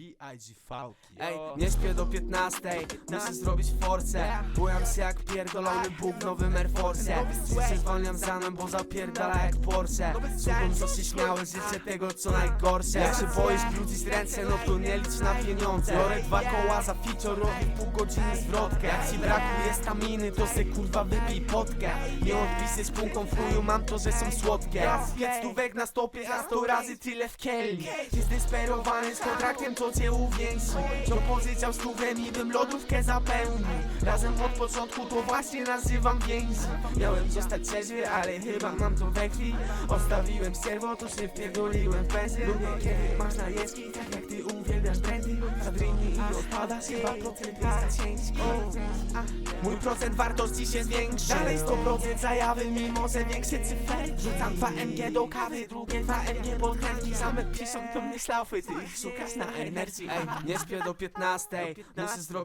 B.I.G. Ej, nie śpię do 15, muszę zrobić force. Bujam się jak pierdolony Bóg w nowym Air Force. Się zwalniam za mną, bo zapierdala jak Porsche. Słucham, co się śmiałeś, życzę tego co najgorsze. Jak się boisz brudzić ręce, no to nie licz na pieniądze. Biorę dwa koła za feature, robię pół godziny zwrotkę. Jak ci brakuje staminy, to se kurwa wypij potkę. Nie odpisać punką w chuju, mam to, że są słodkie. Pięć stówek na stopie, za sto razy tyle w kieli Zdesperowany z kontraktem, to cię uwięzi To pożyczał stówę i bym lodówkę zapełnił. Razem od początku, to właśnie nazywam więzi. Miałem zostać trzeźwy, ale chyba mam to we krwi. Odstawiłem serwo, to się wpierdoliłem w benzyn Lubię kiedy masz najeździ, tak jak ty uwielbiasz brandy Zadryni i odpadasz, chyba procent jest za ciężki Mój procent wartości się zwiększy. Dalej 100% zajawy, mimo że większe cyferki Rzucam 2 MG do kawy, drugie 2 MG pod chętki Zamek piszą do mnie szlafy, ty ich szukasz na energii. Ej, nie śpię do 15, muszę zrobić